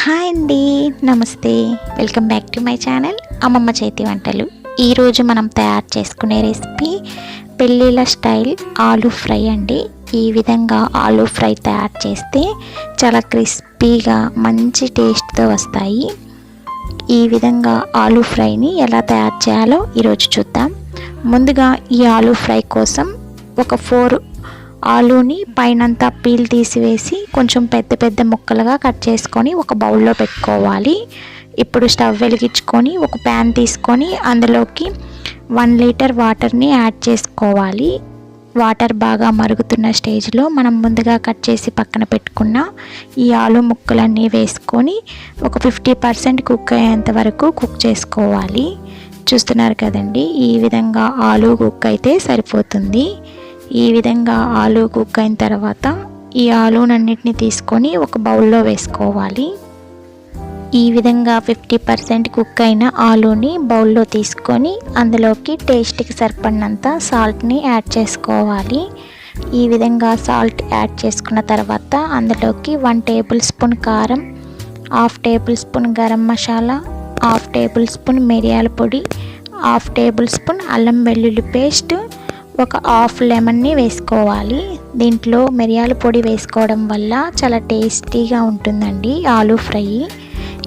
Hi అండి నమస్తే. Welcome back to my channel అమ్మమ్మ చేతి వంటలు. ఈరోజు మనం తయారు చేసుకునే రెసిపీ పెళ్ళిళ్ళ స్టైల్ ఆలూ ఫ్రై అండి. ఈ విధంగా ఆలూ ఫ్రై తయారు చేస్తే చాలా క్రిస్పీగా మంచి టేస్ట్తో వస్తాయి. ఈ విధంగా ఆలూ ఫ్రైని ఎలా తయారు చేయాలో ఈరోజు చూద్దాం. ముందుగా ఈ ఆలూ ఫ్రై కోసం ఒక ఫోర్ ఆలూని పైనంతా పీల్ తీసివేసి కొంచెం పెద్ద పెద్ద ముక్కలుగా కట్ చేసుకొని ఒక బౌల్లో పెట్టుకోవాలి. ఇప్పుడు స్టవ్ వెలిగించుకొని ఒక ప్యాన్ తీసుకొని అందులోకి వన్ లీటర్ వాటర్ని యాడ్ చేసుకోవాలి. వాటర్ బాగా మరుగుతున్న స్టేజ్లో మనం ముందుగా కట్ చేసి పక్కన పెట్టుకున్న ఈ ఆలు ముక్కలన్నీ వేసుకొని ఒక ఫిఫ్టీ పర్సెంట్ కుక్ అయ్యేంత వరకు కుక్ చేసుకోవాలి. చూస్తున్నారు కదండి ఈ విధంగా ఆలు కుక్ అయితే సరిపోతుంది. ఈ విధంగా ఆలు కుక్ అయిన తర్వాత ఈ ఆలూనన్నిటిని తీసుకొని ఒక బౌల్లో వేసుకోవాలి. ఈ విధంగా ఫిఫ్టీ పర్సెంట్ కుక్ అయిన ఆలూని బౌల్లో తీసుకొని అందులోకి టేస్ట్కి సరిపడినంత సాల్ట్ని యాడ్ చేసుకోవాలి. ఈ విధంగా సాల్ట్ యాడ్ చేసుకున్న తర్వాత అందులోకి వన్ టేబుల్ స్పూన్ కారం half tablespoon garam masala half tablespoon మిరియాల పొడి హాఫ్ టేబుల్ స్పూన్ అల్లం వెల్లుల్లి పేస్ట్ ఒక హాఫ్ లెమన్ని వేసుకోవాలి. దీంట్లో మిరియాల పొడి వేసుకోవడం వల్ల చాలా టేస్టీగా ఉంటుందండి ఆలూ ఫ్రై.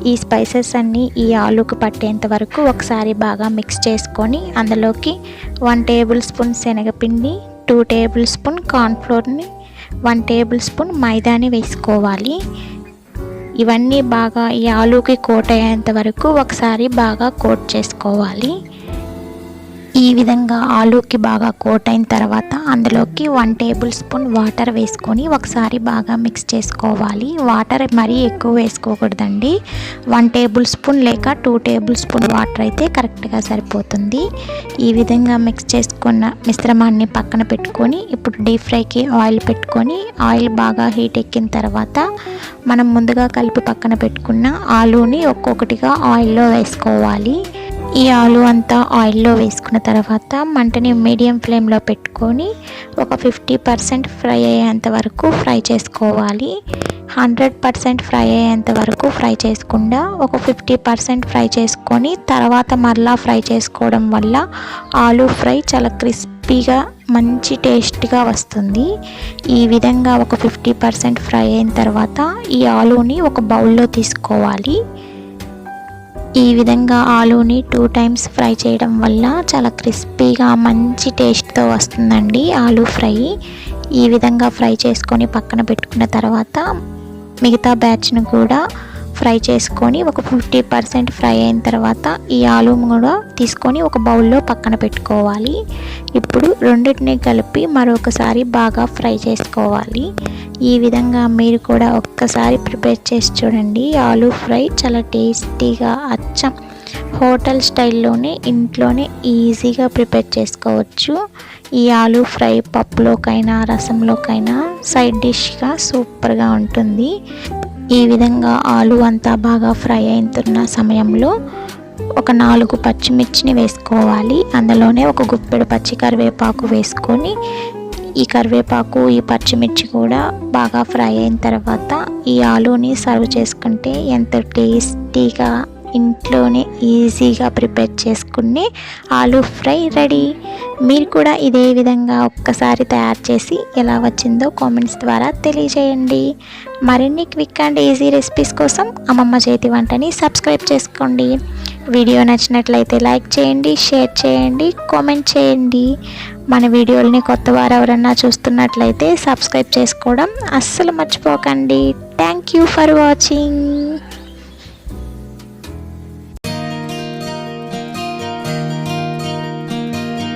ఈ స్పైసెస్ అన్నీ ఈ ఆలూకు పట్టేంత వరకు ఒకసారి బాగా మిక్స్ చేసుకొని అందులోకి వన్ టేబుల్ స్పూన్ శనగపిండి టూ టేబుల్ స్పూన్ కార్న్ఫ్లోర్ని వన్ టేబుల్ స్పూన్ మైదాని వేసుకోవాలి. ఇవన్నీ బాగా ఈ ఆలూకి కోట్ అయ్యేంత వరకు ఒకసారి బాగా కోట్ చేసుకోవాలి. ఈ విధంగా ఆలూకి బాగా కోట్ అయిన తర్వాత అందులోకి వన్ టేబుల్ స్పూన్ వాటర్ వేసుకొని ఒకసారి బాగా మిక్స్ చేసుకోవాలి. వాటర్ మరీ ఎక్కువ వేసుకోకూడదండి. వన్ టేబుల్ స్పూన్ లేక టూ టేబుల్ స్పూన్ వాటర్ అయితే కరెక్ట్గా సరిపోతుంది. ఈ విధంగా మిక్స్ చేసుకున్న మిశ్రమాన్ని పక్కన పెట్టుకొని ఇప్పుడు డీప్ ఫ్రైకి ఆయిల్ పెట్టుకొని ఆయిల్ బాగా హీట్ ఎక్కిన తర్వాత మనం ముందుగా కలిపి పక్కన పెట్టుకున్న ఆలూని ఒక్కొక్కటిగా ఆయిల్లో వేసుకోవాలి. ఈ ఆలు అంతా ఆయిల్లో వేసుకున్న తర్వాత మంటని మీడియం ఫ్లేమ్లో పెట్టుకొని ఒక ఫిఫ్టీ పర్సెంట్ ఫ్రై అయ్యేంత వరకు ఫ్రై చేసుకోవాలి. హండ్రెడ్ పర్సెంట్ ఫ్రై అయ్యేంత వరకు ఫ్రై చేసుకుండా ఒక ఫిఫ్టీ పర్సెంట్ ఫ్రై చేసుకొని తర్వాత మరలా ఫ్రై చేసుకోవడం వల్ల ఆలు ఫ్రై చాలా క్రిస్పీగా మంచి టేస్ట్గా వస్తుంది. ఈ విధంగా ఒక ఫిఫ్టీ పర్సెంట్ ఫ్రై అయిన తర్వాత ఈ ఆలూని ఒక బౌల్లో తీసుకోవాలి. ఈ విధంగా ఆలూని టూ టైమ్స్ ఫ్రై చేయడం వల్ల చాలా క్రిస్పీగా మంచి టేస్ట్తో వస్తుందండి ఆలూ ఫ్రై. ఈ విధంగా ఫ్రై చేసుకొని పక్కన పెట్టుకున్న తర్వాత మిగతా బ్యాచ్ను కూడా ఫ్రై చేసుకొని ఒక ఫిఫ్టీ పర్సెంట్ ఫ్రై అయిన తర్వాత ఈ ఆలు కూడా తీసుకొని ఒక బౌల్లో పక్కన పెట్టుకోవాలి. ఇప్పుడు రెండింటిని కలిపి మరొకసారి బాగా ఫ్రై చేసుకోవాలి. ఈ విధంగా మీరు కూడా ఒక్కసారి ప్రిపేర్ చేసి చూడండి. ఆలు ఫ్రై చాలా టేస్టీగా అచ్చం హోటల్ స్టైల్లోనే ఇంట్లోనే ఈజీగా ప్రిపేర్ చేసుకోవచ్చు. ఈ ఆలు ఫ్రై పప్పులోకైనా రసంలోకైనా సైడ్ డిష్గా సూపర్గా ఉంటుంది. ఈ విధంగా ఆలు అంతా బాగా ఫ్రై అవుతున్న సమయంలో ఒక నాలుగు పచ్చిమిర్చిని వేసుకోవాలి. అందులోనే ఒక గుప్పెడు పచ్చి కరివేపాకు వేసుకొని ఈ కరివేపాకు ఈ పచ్చిమిర్చి కూడా బాగా ఫ్రై అయిన తర్వాత ఈ ఆలూని సర్వ్ చేసుకుంటే ఎంత టేస్టీగా ఇంట్లోనే ఈజీగా ప్రిపేర్ చేసుకునే ఆలూ ఫ్రై రెడీ. మీరు కూడా ఇదే విధంగా ఒక్కసారి తయారు చేసి ఎలా వచ్చిందో కామెంట్స్ ద్వారా తెలియజేయండి. మరిన్ని క్విక్ అండ్ ఈజీ రెసిపీస్ కోసం అమ్మమ్మ చేతి వంటని సబ్స్క్రైబ్ చేసుకోండి. వీడియో నచ్చినట్లయితే లైక్ చేయండి షేర్ చేయండి కామెంట్ చేయండి. మన వీడియోలని కొత్త వారు ఎవరన్నా చూస్తున్నట్లయితే సబ్స్క్రైబ్ చేసుకోవడం అస్సలు మర్చిపోకండి. Thank you for watching.